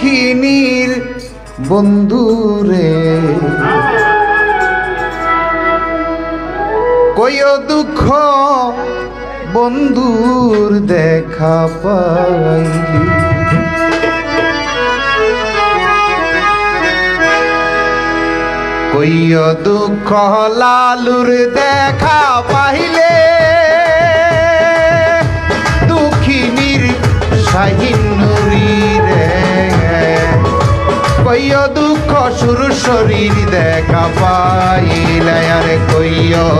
দুঃখিনীর বন্ধুরে কইও দুঃখ বন্ধুর দেখা পাইলি কইও দুঃখ লালুর দেখা পাইলে দেখা পাই আরে কইয়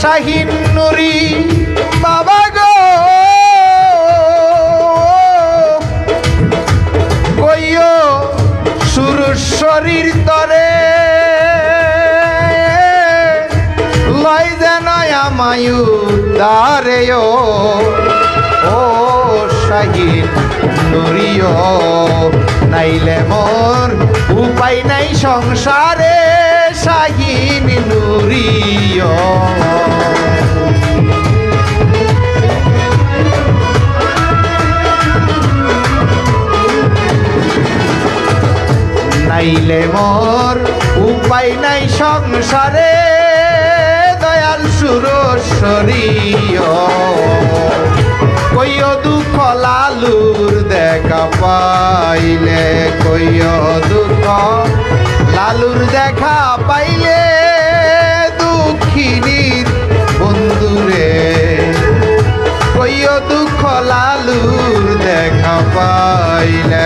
শাহিন নুরি বাবা গো। কইও সুর শরীর তরে লয় যেন আমায়ু দারে ও শাহিন নুরিও, নাইলে মোর উপায় নাই সংসারে, শাহিন নুরিও। নাইলে মোর উপায় নাই সংসারে দয়াল সুরস্বরীয় কইয় দুঃখ লালুর দেখা পাইলে কইয় দুঃখ লালুর দেখা পাইলে দুঃখিনীর বন্ধুরে। কইয় দুঃখ লালুর দেখা পাইলে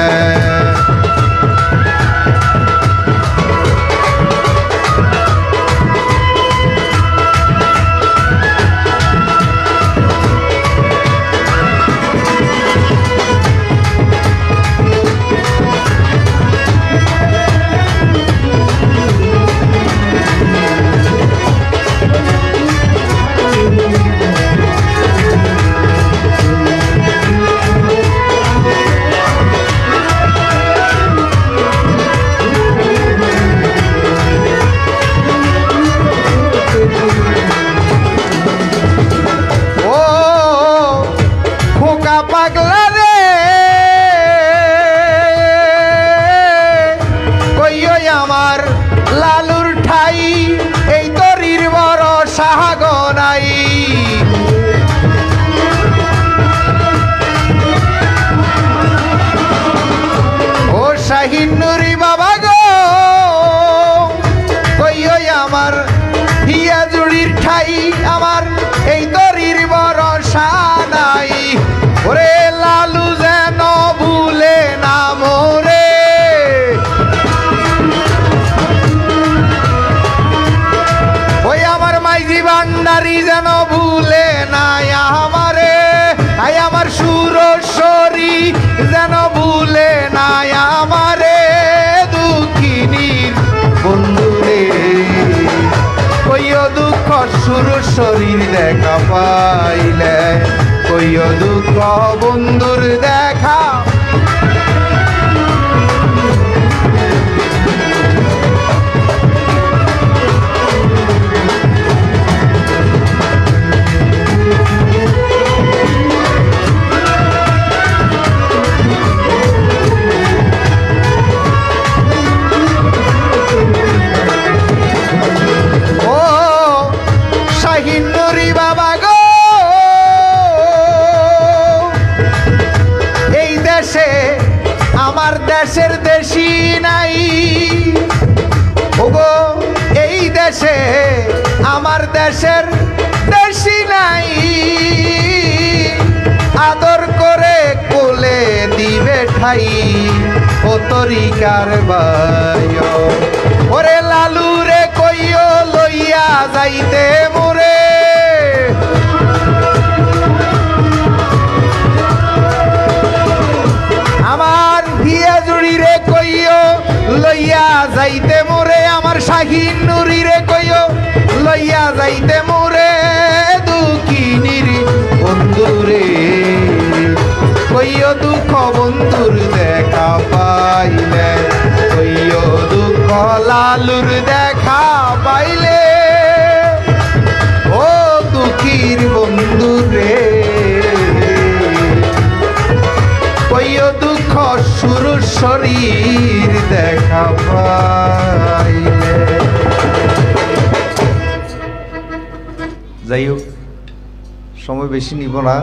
ও শাহিন নুরি বাবা গো। কইও আমার হিয়া জুড়ির ঠাই, আমার এই তরির বড় নাই। ওরে সুর শরীর দেখা পাইলে কইও দুঃখ বন্ধুর দেখা দেশের দেশি নাই। ওগো, এই দেশে আমার দেশের দেশি নাই। আদর করে কোলে দিবে ঠাই ও তরিকার বায় ওরে লালু রে কইও লইয়া যাইতে মোরে আমার শাহিন নুরি রে কইও, লইয়া যাইতে মোরে দুঃখিনীর বন্ধু রে কইও দুঃখ বন্ধুর দেখা পাইলে, কইও দুঃখ লালুর দেখা পাইলে। ও দুঃখীর বন্ধু রে কইও দুঃখ শুরু শরীর দেখা পাইলে। যাই হোক সময় বেশি নিব না।